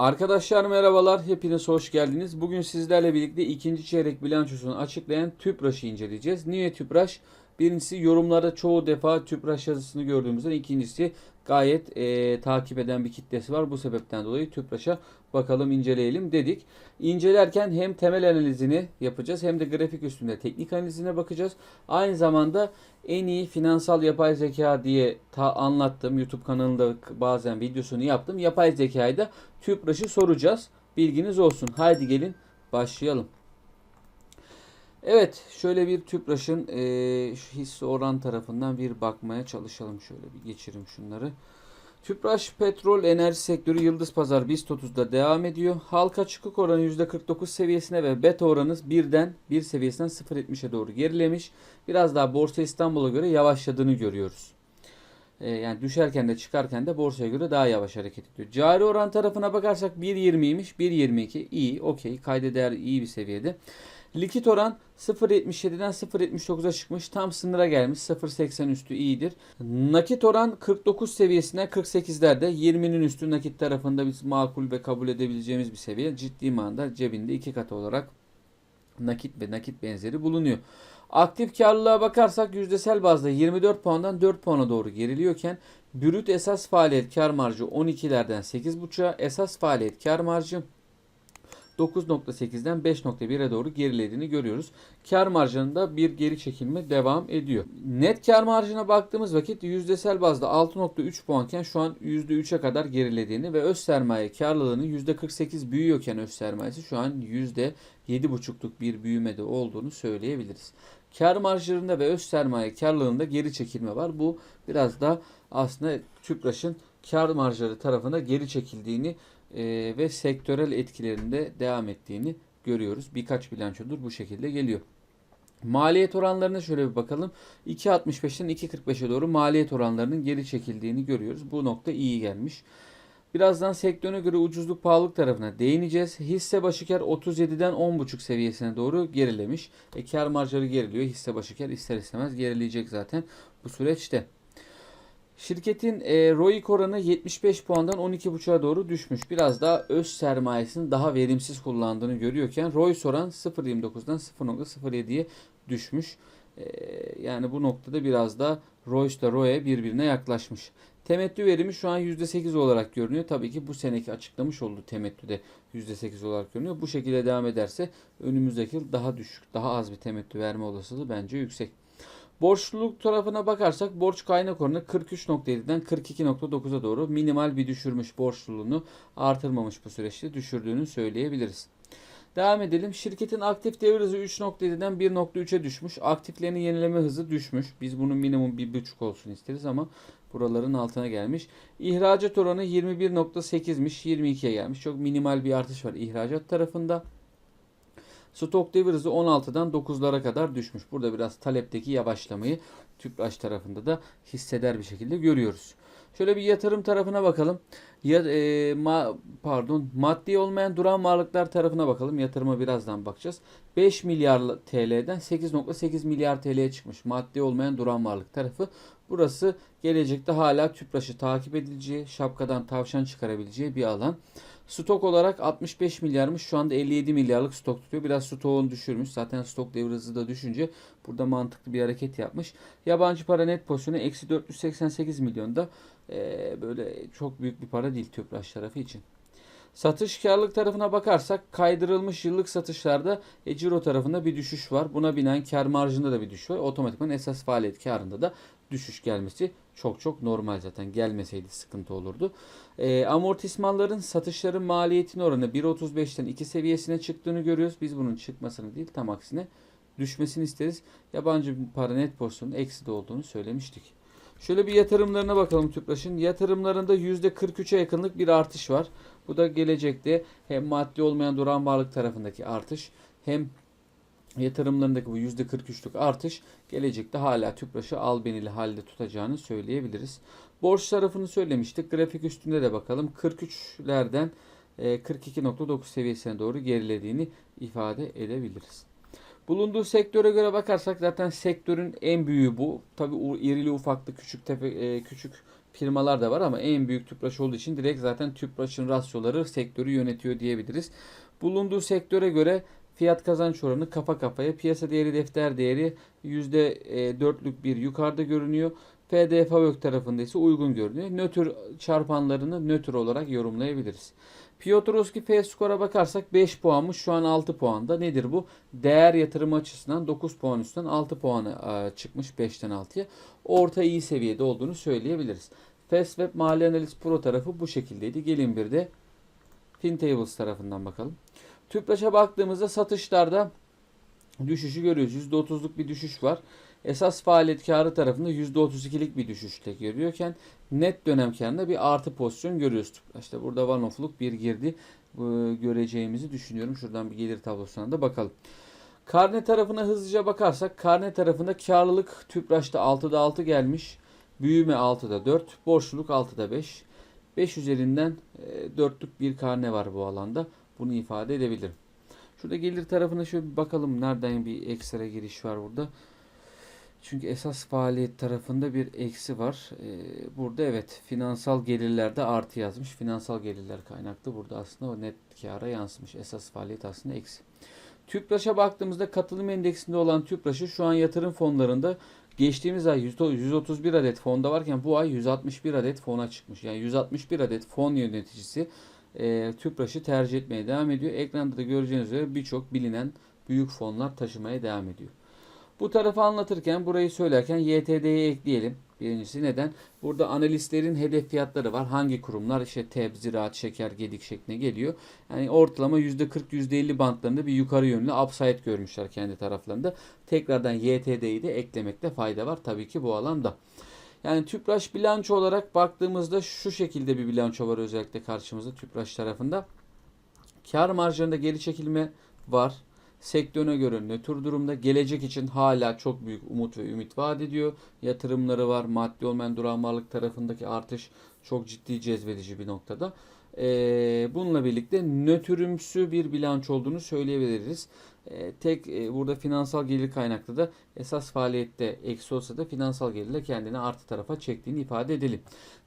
Arkadaşlar merhabalar, hepiniz hoş geldiniz. Bugün sizlerle birlikte ikinci çeyrek bilançosunu açıklayan TÜPRAŞ'ı inceleyeceğiz. Niye TÜPRAŞ? Birincisi yorumlarda çoğu defa TÜPRAŞ yazısını gördüğümüzden ikincisi gayet e, takip eden bir kitlesi var. Bu sebepten dolayı TÜPRAŞ'a bakalım inceleyelim dedik. İncelerken hem temel analizini yapacağız hem de grafik üstünde teknik analizine bakacağız. Aynı zamanda en iyi finansal yapay zeka diye ta anlattım. YouTube kanalında bazen videosunu yaptım. Yapay zekayı da TÜPRAŞ'ı soracağız. Bilginiz olsun. Haydi gelin başlayalım. Evet, şöyle bir TÜPRAŞ'ın e, hisse oran tarafından bir bakmaya çalışalım. Şöyle bir geçirim şunları. TÜPRAŞ petrol enerji sektörü Yıldız Pazar BIST 30'da devam ediyor. Halka çıkık oranı %49 seviyesine ve beta oranı birden 1 seviyesinden 0.70'e doğru gerilemiş. Biraz daha Borsa İstanbul'a göre yavaşladığını görüyoruz. E, yani düşerken de çıkarken de borsaya göre daha yavaş hareket ediyor. Cari oran tarafına bakarsak 1.20'ymiş. 1.22 iyi, okey. Kayda değer iyi bir seviyede. Likit oran 0.77'den 0.79'a çıkmış. Tam sınıra gelmiş. 0.80 üstü iyidir. Nakit oran 49 seviyesinden 48'lerde. 20'nin üstü nakit tarafında biz makul ve kabul edebileceğimiz bir seviye. Ciddi manada cebinde iki katı olarak nakit ve nakit benzeri bulunuyor. Aktif karlılığa bakarsak yüzdesel bazda 24 puandan 4 puana doğru geriliyorken brüt esas faaliyet kar marjı 12'lerden 8.5'a esas faaliyet kar marjı 9.8'den 5.1'e doğru gerilediğini görüyoruz. Kar marjında bir geri çekilme devam ediyor. Net kar marjına baktığımız vakit yüzdesel bazda 6.3 puanken şu an %3'e kadar gerilediğini ve öz sermaye karlılığının %48 büyüyorken öz sermayesi şu an %7.5'luk bir büyümede olduğunu söyleyebiliriz. Kar marjlarında ve öz sermaye karlılığında geri çekilme var. Bu biraz da aslında TÜPRAŞ'ın kar marjları tarafına geri çekildiğini e, ve sektörel etkilerinde devam ettiğini görüyoruz. Birkaç bilançodur bu şekilde geliyor. Maliyet oranlarına şöyle bir bakalım. 2.65'ten 2.45'e doğru maliyet oranlarının geri çekildiğini görüyoruz. Bu nokta iyi gelmiş. Birazdan sektöre göre ucuzluk pahalılık tarafına değineceğiz. Hisse başı kar 37'den 10.5 seviyesine doğru gerilemiş. E, kar marjları geriliyor. Hisse başı kar ister istemez gerileyecek zaten bu süreçte. Şirketin e, ROIC oranı 75 puandan 12.5'a doğru düşmüş. Biraz daha öz sermayesini daha verimsiz kullandığını görüyorken ROIC oran 0.29'dan 0.07'ye düşmüş. E, yani bu noktada biraz da ROIC ile ROE birbirine yaklaşmış. Temettü verimi şu an %8 olarak görünüyor. Tabii ki bu seneki açıklamış olduğu temettü de %8 olarak görünüyor. Bu şekilde devam ederse önümüzdeki yıl daha düşük, daha az bir temettü verme olasılığı bence yüksek. Borçluluk tarafına bakarsak borç kaynak oranı 43.7'den 42.9'a doğru minimal bir düşürmüş borçluluğunu artırmamış bu süreçte düşürdüğünü söyleyebiliriz. Devam edelim. Şirketin aktif devir hızı 3.7'den 1.3'e düşmüş. Aktiflerini yenileme hızı düşmüş. Biz bunun minimum 1.5 olsun isteriz ama buraların altına gelmiş. İhracat oranı 21.8'miş. 22'ye gelmiş. Çok minimal bir artış var ihracat tarafında. Stok devir hızı 16'dan 9'lara kadar düşmüş. Burada biraz talepteki yavaşlamayı Tüpraş tarafında da hisseder bir şekilde görüyoruz. Şöyle bir yatırım tarafına bakalım. Ya, e, ma, pardon maddi olmayan duran varlıklar tarafına bakalım. Yatırıma birazdan bakacağız. 5 milyar TL'den 8.8 milyar TL'ye çıkmış. Maddi olmayan duran varlık tarafı. Burası gelecekte hala Tüpraş'ı takip edileceği, şapkadan tavşan çıkarabileceği bir alan. Stok olarak 65 milyarmış. Şu anda 57 milyarlık stok tutuyor. Biraz stoğunu düşürmüş. Zaten stok devir hızı da düşünce burada mantıklı bir hareket yapmış. Yabancı para net pozisyonu eksi 488 milyonda. Ee, böyle çok büyük bir para değil Tüpraş tarafı için. Satış karlılık tarafına bakarsak kaydırılmış yıllık satışlarda e, ciro tarafında bir düşüş var. Buna binen kar marjında da bir düşüş var. Otomatikman esas faaliyet karında da düşüş gelmesi çok çok normal zaten. Gelmeseydi sıkıntı olurdu. E, amortismanların satışların maliyetinin oranı 1.35'ten 2 seviyesine çıktığını görüyoruz. Biz bunun çıkmasını değil tam aksine düşmesini isteriz. Yabancı para net pozisyonun eksi olduğunu söylemiştik. Şöyle bir yatırımlarına bakalım Tüpraş'ın. Yatırımlarında %43'e yakınlık bir artış var. Bu da gelecekte hem maddi olmayan duran varlık tarafındaki artış hem yatırımlarındaki bu %43'lük artış gelecekte hala Tüpraş'ı albenili halde tutacağını söyleyebiliriz. Borç tarafını söylemiştik. Grafik üstünde de bakalım. 43'lerden 42.9 seviyesine doğru gerilediğini ifade edebiliriz. Bulunduğu sektöre göre bakarsak zaten sektörün en büyüğü bu. Tabi irili ufaklı küçük tepe, küçük firmalar da var ama en büyük Tüpraş olduğu için direkt zaten Tüpraş'ın rasyoları sektörü yönetiyor diyebiliriz. Bulunduğu sektöre göre fiyat kazanç oranı kafa kafaya. Piyasa değeri defter değeri %4'lük bir yukarıda görünüyor. PD Favök tarafında ise uygun görünüyor. Nötr çarpanlarını nötr olarak yorumlayabiliriz. Piotrowski F skora bakarsak 5 puanmış şu an 6 puanda. Nedir bu? Değer yatırımı açısından 9 puan üstten 6 puanı e, çıkmış 5'ten 6'ya. Orta iyi seviyede olduğunu söyleyebiliriz. Fastweb Mali Analiz Pro tarafı bu şekildeydi. Gelin bir de FinTables tarafından bakalım. Tüpraş'a baktığımızda satışlarda düşüşü görüyoruz. %30'luk bir düşüş var. Esas faaliyet karı tarafında %32'lik bir düşüşle görüyorken net dönem karında bir artı pozisyon görüyoruz. İşte burada one off'luk bir girdi Bu göreceğimizi düşünüyorum. Şuradan bir gelir tablosuna da bakalım. Karne tarafına hızlıca bakarsak karne tarafında karlılık Tüpraş'ta 6'da 6 gelmiş. Büyüme 6'da 4, borçluluk 6'da 5. 5 üzerinden 4'lük bir karne var bu alanda. Bunu ifade edebilirim. Şurada gelir tarafına şöyle bir bakalım nereden bir ekstra giriş var burada. Çünkü esas faaliyet tarafında bir eksi var. Ee, burada evet finansal gelirlerde artı yazmış. Finansal gelirler kaynaklı. Burada aslında o net kâra yansımış. Esas faaliyet aslında eksi. TÜPRAŞ'a baktığımızda katılım endeksinde olan TÜPRAŞ'ı şu an yatırım fonlarında geçtiğimiz ay 131 adet fonda varken bu ay 161 adet fona çıkmış. Yani 161 adet fon yöneticisi e, TÜPRAŞ'ı tercih etmeye devam ediyor. Ekranda da göreceğiniz üzere birçok bilinen büyük fonlar taşımaya devam ediyor. Bu tarafı anlatırken burayı söylerken YTD'yi ekleyelim. Birincisi neden? Burada analistlerin hedef fiyatları var. Hangi kurumlar işte TEB, Ziraat, Şeker, Gedik şeklinde geliyor. Yani ortalama %40, %50 bantlarında bir yukarı yönlü upside görmüşler kendi taraflarında. Tekrardan YTD'yi de eklemekte fayda var tabii ki bu alanda. Yani Tüpraş bilanço olarak baktığımızda şu şekilde bir bilanço var özellikle karşımızda Tüpraş tarafında. Kar marjlarında geri çekilme var sektörüne göre nötr durumda. Gelecek için hala çok büyük umut ve ümit vaat ediyor. Yatırımları var. Maddi olmayan duran varlık tarafındaki artış çok ciddi cezbedici bir noktada. Ee, bununla birlikte nötrümsü bir bilanç olduğunu söyleyebiliriz. Ee, tek e, burada finansal gelir kaynaklı da esas faaliyette eksi olsa da finansal gelirle kendini artı tarafa çektiğini ifade edelim.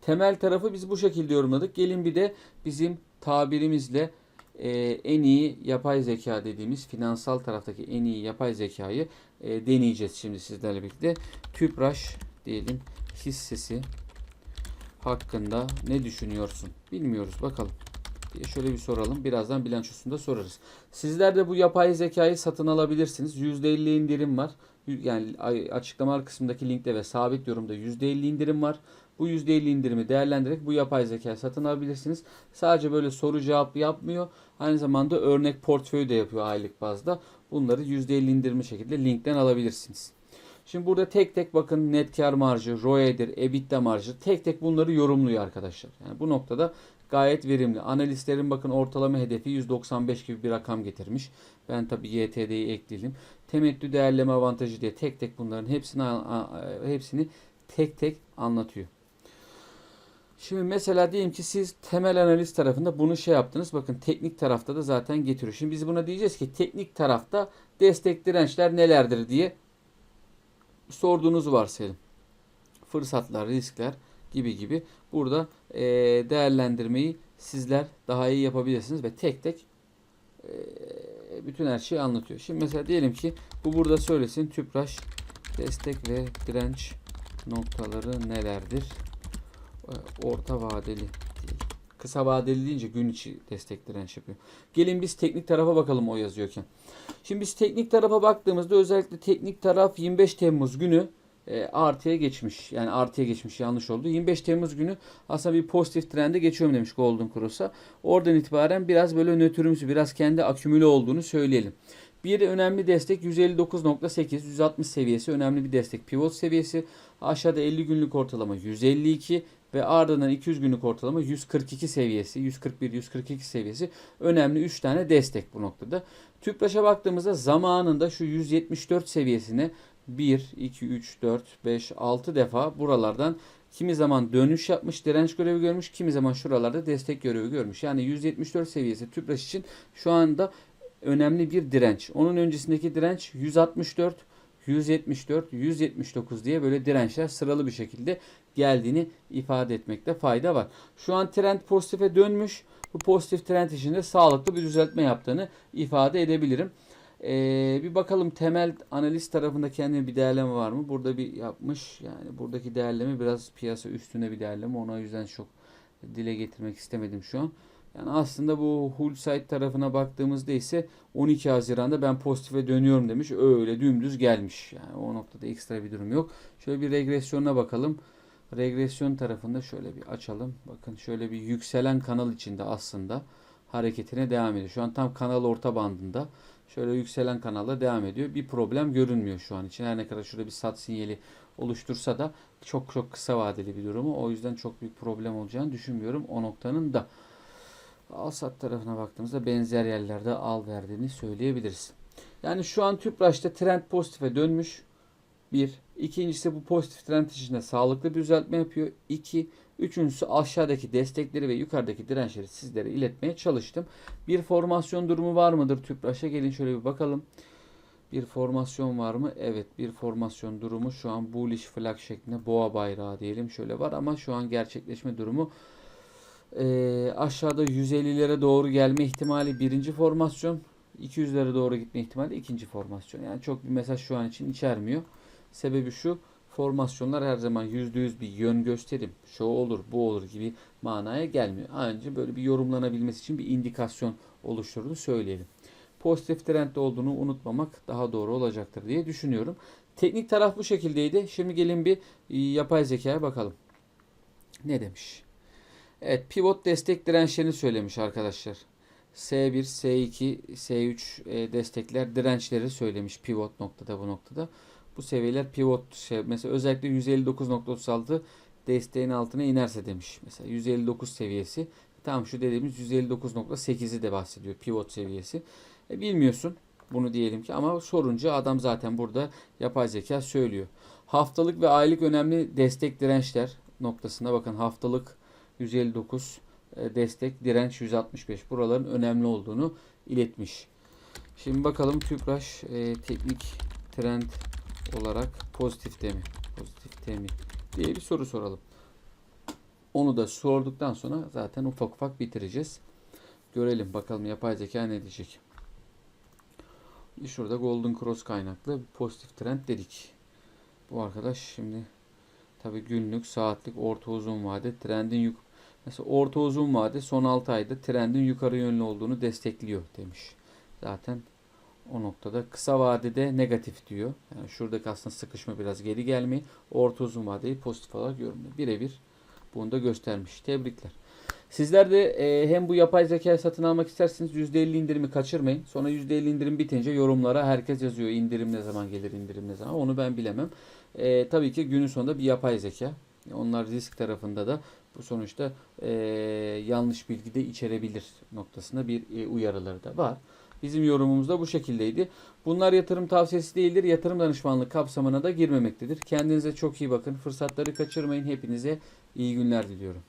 Temel tarafı biz bu şekilde yorumladık. Gelin bir de bizim tabirimizle e, en iyi yapay zeka dediğimiz finansal taraftaki en iyi yapay zekayı e, deneyeceğiz şimdi sizlerle birlikte. Tüpraş diyelim hissesi hakkında ne düşünüyorsun? Bilmiyoruz bakalım diye şöyle bir soralım. Birazdan bilançosunda sorarız. Sizler de bu yapay zekayı satın alabilirsiniz. %50 indirim var. Yani açıklama kısmındaki linkte ve sabit yorumda %50 indirim var. Bu %50 indirimi değerlendirerek bu yapay zeka satın alabilirsiniz. Sadece böyle soru cevap yapmıyor. Aynı zamanda örnek portföy de yapıyor aylık bazda. Bunları %50 indirimi şekilde linkten alabilirsiniz. Şimdi burada tek tek bakın net kar marjı, ROE'dir, EBITDA marjı tek tek bunları yorumluyor arkadaşlar. Yani bu noktada gayet verimli. Analistlerin bakın ortalama hedefi 195 gibi bir rakam getirmiş. Ben tabi YTD'yi ekledim. Temettü değerleme avantajı diye tek tek bunların hepsini hepsini tek tek anlatıyor. Şimdi mesela diyelim ki siz temel analiz tarafında bunu şey yaptınız. Bakın teknik tarafta da zaten getiriyor. Şimdi biz buna diyeceğiz ki teknik tarafta destek dirençler nelerdir diye sorduğunuzu varsayalım. Fırsatlar, riskler gibi gibi. Burada e, değerlendirmeyi sizler daha iyi yapabilirsiniz ve tek tek e, bütün her şeyi anlatıyor. Şimdi mesela diyelim ki bu burada söylesin tüpraş destek ve direnç noktaları nelerdir? E, orta vadeli. Kısa vadeli deyince gün içi destek direnç yapıyor. Gelin biz teknik tarafa bakalım o yazıyorken. Şimdi biz teknik tarafa baktığımızda özellikle teknik taraf 25 Temmuz günü e, artıya geçmiş. Yani artıya geçmiş yanlış oldu. 25 Temmuz günü aslında bir pozitif trende geçiyorum demiş Golden Cross'a. Oradan itibaren biraz böyle nötrümsü, biraz kendi akümüle olduğunu söyleyelim. Bir önemli destek 159.8, 160 seviyesi önemli bir destek. Pivot seviyesi aşağıda 50 günlük ortalama 152 ve ardından 200 günlük ortalama 142 seviyesi, 141, 142 seviyesi önemli 3 tane destek bu noktada. Tüpraş'a baktığımızda zamanında şu 174 seviyesine 1, 2, 3, 4, 5, 6 defa buralardan kimi zaman dönüş yapmış, direnç görevi görmüş, kimi zaman şuralarda destek görevi görmüş. Yani 174 seviyesi Tüpraş için şu anda önemli bir direnç. Onun öncesindeki direnç 164, 174, 179 diye böyle dirençler sıralı bir şekilde geldiğini ifade etmekte fayda var. Şu an trend pozitife dönmüş. Bu pozitif trend içinde sağlıklı bir düzeltme yaptığını ifade edebilirim. Ee, bir bakalım temel analiz tarafında kendine bir değerleme var mı? Burada bir yapmış. Yani buradaki değerleme biraz piyasa üstüne bir değerleme. Ona yüzden çok dile getirmek istemedim şu an. Yani aslında bu Hull site tarafına baktığımızda ise 12 Haziran'da ben pozitife dönüyorum demiş. Öyle dümdüz gelmiş. Yani o noktada ekstra bir durum yok. Şöyle bir regresyona bakalım. Regresyon tarafında şöyle bir açalım. Bakın şöyle bir yükselen kanal içinde aslında hareketine devam ediyor. Şu an tam kanal orta bandında. Şöyle yükselen kanalla devam ediyor. Bir problem görünmüyor şu an için. Her ne kadar şurada bir sat sinyali oluştursa da çok çok kısa vadeli bir durumu. O yüzden çok büyük problem olacağını düşünmüyorum o noktanın da. Al sat tarafına baktığımızda benzer yerlerde al verdiğini söyleyebiliriz. Yani şu an Tüpraş'ta trend pozitife dönmüş. Bir. İkincisi bu pozitif trend içinde sağlıklı bir düzeltme yapıyor. İki. Üçüncüsü aşağıdaki destekleri ve yukarıdaki dirençleri sizlere iletmeye çalıştım. Bir formasyon durumu var mıdır Tüpraş'a? Gelin şöyle bir bakalım. Bir formasyon var mı? Evet bir formasyon durumu şu an bullish flag şeklinde boğa bayrağı diyelim şöyle var ama şu an gerçekleşme durumu ee, aşağıda 150'lere doğru gelme ihtimali birinci formasyon. 200'lere doğru gitme ihtimali ikinci formasyon. Yani çok bir mesaj şu an için içermiyor. Sebebi şu formasyonlar her zaman %100 bir yön gösterim. Şu olur bu olur gibi manaya gelmiyor. Ancak böyle bir yorumlanabilmesi için bir indikasyon oluşturduğunu söyleyelim. Pozitif trendde olduğunu unutmamak daha doğru olacaktır diye düşünüyorum. Teknik taraf bu şekildeydi. Şimdi gelin bir e, yapay zekaya bakalım. Ne demiş? Evet pivot destek dirençlerini söylemiş arkadaşlar. S1, S2, S3 e, destekler dirençleri söylemiş pivot noktada bu noktada. Bu seviyeler pivot şey, mesela özellikle 159.36 desteğin altına inerse demiş. Mesela 159 seviyesi. Tam şu dediğimiz 159.8'i de bahsediyor pivot seviyesi. E, bilmiyorsun bunu diyelim ki ama sorunca adam zaten burada yapay zeka söylüyor. Haftalık ve aylık önemli destek dirençler noktasında bakın haftalık 159 e, destek direnç 165 buraların önemli olduğunu iletmiş. Şimdi bakalım Tüpraş e, teknik trend olarak pozitif mi? Pozitif mi? diye bir soru soralım. Onu da sorduktan sonra zaten ufak ufak bitireceğiz. Görelim bakalım yapay zeka ne diyecek. Şurada Golden Cross kaynaklı pozitif trend dedik. Bu arkadaş şimdi tabi günlük, saatlik, orta uzun vade trendin yuk Mesela orta uzun vade son 6 ayda trendin yukarı yönlü olduğunu destekliyor demiş. Zaten o noktada kısa vadede negatif diyor. Yani şuradaki aslında sıkışma biraz geri gelmeyi orta uzun vadeyi pozitif olarak yorumluyor. Birebir bunu da göstermiş. Tebrikler. Sizler de e, hem bu yapay zeka satın almak isterseniz %50 indirimi kaçırmayın. Sonra %50 indirim bitince yorumlara herkes yazıyor indirim ne zaman gelir indirim ne zaman. Onu ben bilemem. E, tabii ki günün sonunda bir yapay zeka. Onlar risk tarafında da bu sonuçta e, yanlış bilgi de içerebilir noktasında bir e, uyarıları da var. Bizim yorumumuz da bu şekildeydi. Bunlar yatırım tavsiyesi değildir. Yatırım danışmanlık kapsamına da girmemektedir. Kendinize çok iyi bakın. Fırsatları kaçırmayın. Hepinize iyi günler diliyorum.